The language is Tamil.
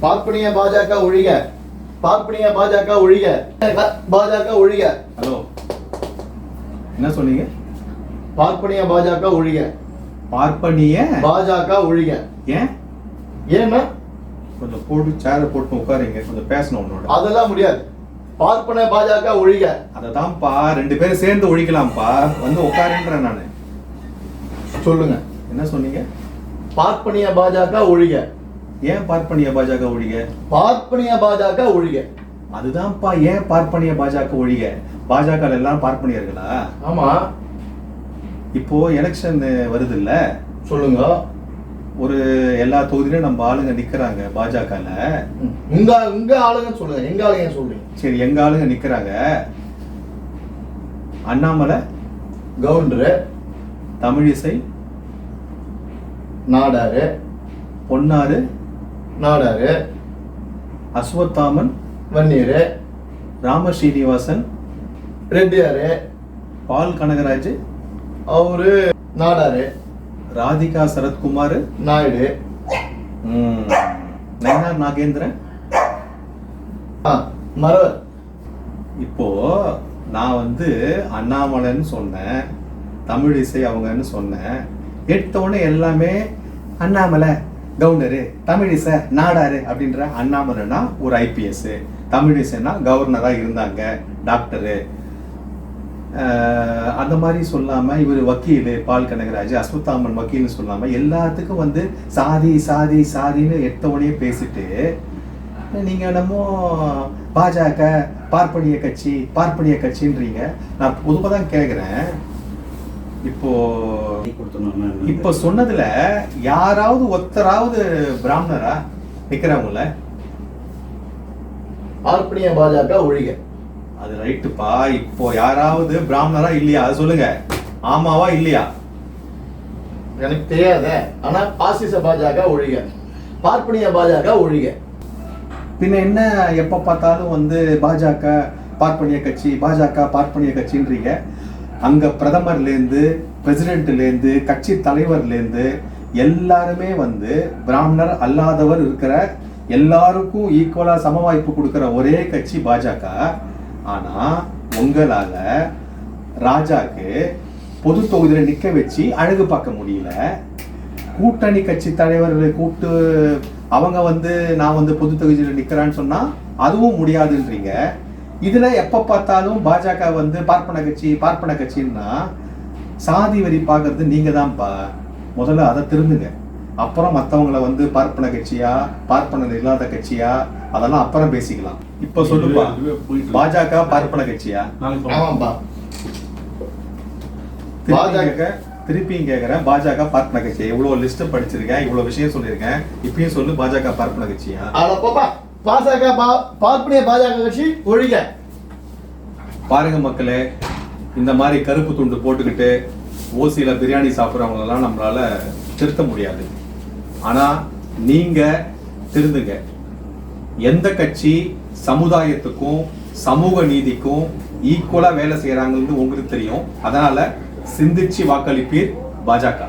பார்ப்பனிய பாஜக ஒழிக. பார்ப்பனிய பாஜக ஒழிக. பாஜக ஒழிக. ஹலோ. என்ன சொன்னீங்க? பார்ப்பனிய பாஜக ஒழிக. பார்ப்பனிய? பாஜக ஒழிக. ஏன்? ஏன்னா கொஞ்சம் போட்டு சேரை போட்டு உட்காருங்க. கொஞ்சம் பேசணும் உன்னோட. அதெல்லாம் முடியாது. பார்ப்பன பாஜக ஒழிக. அதை தான்ப்பா ரெண்டு பேரும் சேர்ந்து ஒழிக்கலாம்ப்பா. வந்து உட்காருன்றேன் நான். சொல்லுங்க. என்ன சொன்னீங்க? பார்ப்பனிய பாஜக ஒழிக. ஏன் பார்ப்பனிய பாஜக ஒழிக? பார்ப்பனிய பாஜக ஒழிக. அதுதான்ப்பா ஏன் பார்ப்பனிய பாஜக ஒழிக? பாஜக எல்லாம் பார்ப்பனியர்களா ஆமா. இப்போ எலெக்ஷன் வருது இல்ல சொல்லுங்க. ஒரு எல்லா தொகுதியிலும் நம்ம ஆளுங்க நிக்கிறாங்க பாஜகல. உங்க உங்க ஆளுங்க சொல்லுங்க. எங்க ஆளுங்க சொல்லுங்க சரி எங்க ஆளுங்க நிக்கிறாங்க? அண்ணாமலை கவுண்டரு தமிழிசை நாடாரு பொன்னாரு நாடாரு அஸ்வத்தாமன் வன்னியரு ராம ஸ்ரீனிவாசன் ரெட்டியாரு பால் கனகராஜ் அவரு நாடாரு ராதிகா சரத்குமார் நாயுடு நயனார் நாகேந்திரன். ஆ, இப்போ நான் வந்து அண்ணாமலைன்னு சொன்னேன் தமிழிசை அவங்கன்னு சொன்னேன் எடுத்தோடனே எல்லாமே அண்ணாமலை. கவர்னரு தமிழிச நாடாரு அப்படின்ற அண்ணாமலைனா ஒரு ஐபிஎஸ் தமிழிசைனா கவர்னரா இருந்தாங்க டாக்டரு. அந்த மாதிரி சொல்லாம இவர் வக்கீல் பால் கனகராஜ் அஸ்வத்தாமன் வக்கீல்னு சொல்லாம எல்லாத்துக்கும் வந்து சாதி சாதி சாதின்னு எடுத்த பேசிட்டு நீங்க என்னமோ பாஜக பார்ப்பனிய கட்சி பார்ப்பனிய கட்சின்றீங்க. நான் பொதுவாக தான் கேட்குறேன் இப்போ இப்போ சொன்னதுல யாராவது ஒருத்தராவது பிராமணரா நிக்கிறவங்கள? பார்ப்பனிய பாஜக ஒழிக. அது ரைட்டுப்பா. இப்போ யாராவது பிராமணரா இல்லையா? அது சொல்லுங்க. ஆமாவா இல்லையா? எனக்கு தெரியாத. ஆனா பாசிச பாஜக ஒழிக. பார்ப்பனிய பாஜக ஒழிக. பின்ன என்ன எப்ப பார்த்தாலும் வந்து பாஜக பார்ப்பனிய கட்சி பாஜக பார்ப்பனிய கட்சின்றீங்க. அங்க பிரதமர்லேருந்து பிரசிடென்ட்லேருந்து கட்சி தலைவர்லேருந்து எல்லாருமே வந்து பிராமணர் அல்லாதவர் இருக்கிற எல்லாருக்கும் ஈக்குவலா சம வாய்ப்பு கொடுக்கிற ஒரே கட்சி பாஜக. ஆனா உங்களால ராஜாக்கு பொது தொகுதியில நிக்க வச்சு அழகு பார்க்க முடியல. கூட்டணி கட்சி தலைவர்களை கூப்பிட்டு அவங்க வந்து நான் வந்து பொது தொகுதியில் நிக்கிறேன்னு சொன்னா அதுவும் முடியாதுன்றீங்க. இதுல எப்ப பார்த்தாலும் பாஜக வந்து பார்ப்பன கட்சி பார்ப்பன கட்சின்னா சாதி வரி பார்க்கறது நீங்க தான்ப்பா முதல்ல அதை திருந்துங்க. அப்புறம் மத்தவங்கள வந்து பார்ப்பன கட்சியா பார்ப்பனர் இல்லாத கட்சியா அதெல்லாம் அப்புறம் பேசிக்கலாம். இப்ப சொல்லுப்பா. பாஜக பார்ப்பன கட்சியா? பாஜக திருப்பியும் கேக்குறேன் பாஜக பார்ப்பன கட்சி இவ்வளவு லிஸ்ட் படிச்சிருக்கேன் இவ்வளவு விஷயம் சொல்லியிருக்கேன். இப்பயும் சொல்லு பாஜக பார்ப்பன கட்சியா? பாஜக பா- பார்ப்பனிய பாஜக கட்சி ஒழிக. பாருங்க மக்களே இந்த மாதிரி கருப்பு துண்டு போட்டுக்கிட்டு ஓசியில பிரியாணி சாப்பிட்றவங்களெல்லாம் நம்மளால திருத்த முடியாது. ஆனா நீங்க திருந்துங்க. எந்த கட்சி சமுதாயத்துக்கும் சமூக நீதிக்கும் ஈக்குவலா வேலை செய்யறாங்கன்னு உங்களுக்கு தெரியும். அதனால சிந்திச்சு வாக்களிப்பீர் பாஜக.